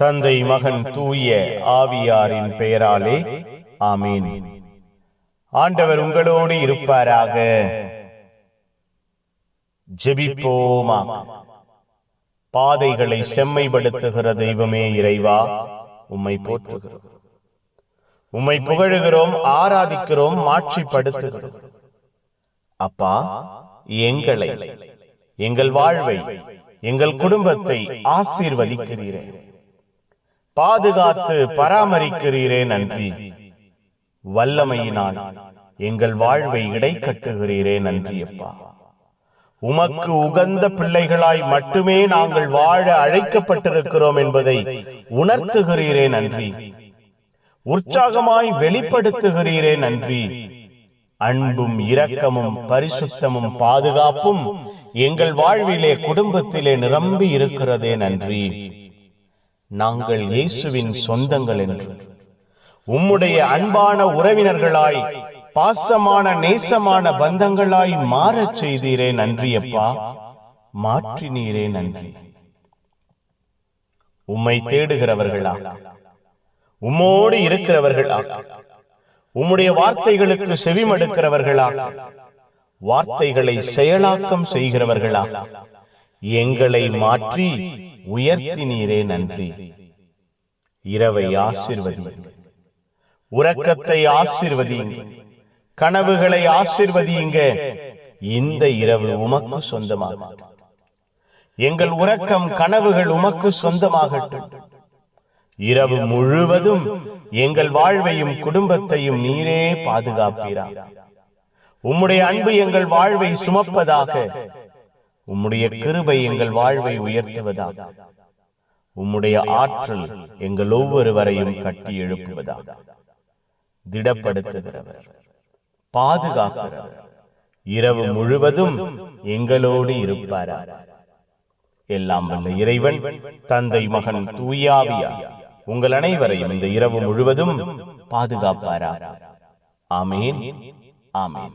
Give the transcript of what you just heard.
தந்தை மகன் தூய ஆவியாரின் பெயராலே ஆமீன். ஆண்டவர் உங்களோடு இருப்பாராக. ஜெபிப்போமா? பாதைகளை செம்மைப்படுத்துகிற தெய்வமே இறைவா உம்மை போற்றுகிறோம். உம்மை புகழுகிறோம் ஆராதிக்கிறோம் மாட்சிப்படுத்துகிறோம். அப்பா எங்களை எங்கள் வாழ்வை எங்கள் குடும்பத்தை ஆசீர்வதிக்கிறீர்கள் பாதுகாத்து பராமரிக்கிறீரே நன்றி. வல்லமையினால் எங்கள் வாழ்வை இடை கட்டுகிறீரே நன்றி அப்பா உமக்கு உகந்த பிள்ளைகளாய் மட்டுமே நாங்கள் வாழ அழைக்கப்பட்டிருக்கிறோம் என்பதை உணர்த்துகிறீரே நன்றி. உற்சாகமாய் வெளிப்படுத்துகிறீரே நன்றி. அன்பும் இரக்கமும் பரிசுத்தமும் பாதுகாப்பும் எங்கள் வாழ்விலே குடும்பத்திலே நிரம்பி இருக்கிறதே நன்றி. நாங்கள் இயேசுவின் சொந்தங்கள் என்று. உம்முடைய அன்பான உறவினர்களாய் பாசமான நேசமான பந்தங்களாய் மாறச் செய்தீரே நன்றி அப்பா மாற்றினீரே நன்றி. உம்மை தேடுகிறவர்களா? உம்மோடு இருக்கிறவர்களா? உம்முடைய வார்த்தைகளுக்கு செவிமடுக்கிறவர்களா? வார்த்தைகளை செயலாக்கம் செய்கிறவர்களா? எங்களை மாற்றி உயர்த்தினீரே நன்றி. இரவை ஆசிர்வதியுங்கள் உறக்கத்தை ஆசிர்வதியுங்க கனவுகளை ஆசிர்வதியுங்க. இந்த இரவு உமக்கு சொந்தமாகட்டும் எங்கள் உறக்கம் கனவுகள் உமக்கு சொந்தமாகட்டும். இரவு முழுவதும் எங்கள் வாழ்வையும் குடும்பத்தையும் நீரே பாதுகாப்பீராக. உம்முடைய அன்பு எங்கள் வாழ்வை சுமப்பதாக. உம்முடைய கிருபை எங்கள் வாழ்வை உயர்த்துவதாக உம்முடைய ஆற்றல் எங்கள் ஒவ்வொருவரையும் கட்டி எழுப்புவதாக திடப்படுத்துகிறவர் பாதுகாக்கிறவர் இரவு முழுவதும் எங்களோடு இருப்பாராக எல்லாம் வல்ல இறைவன் தந்தை மகன் தூயாவியா உங்கள் அனைவரையும் இந்த இரவு முழுவதும் பாதுகாப்பாராக ஆமீன். ஆமீன்.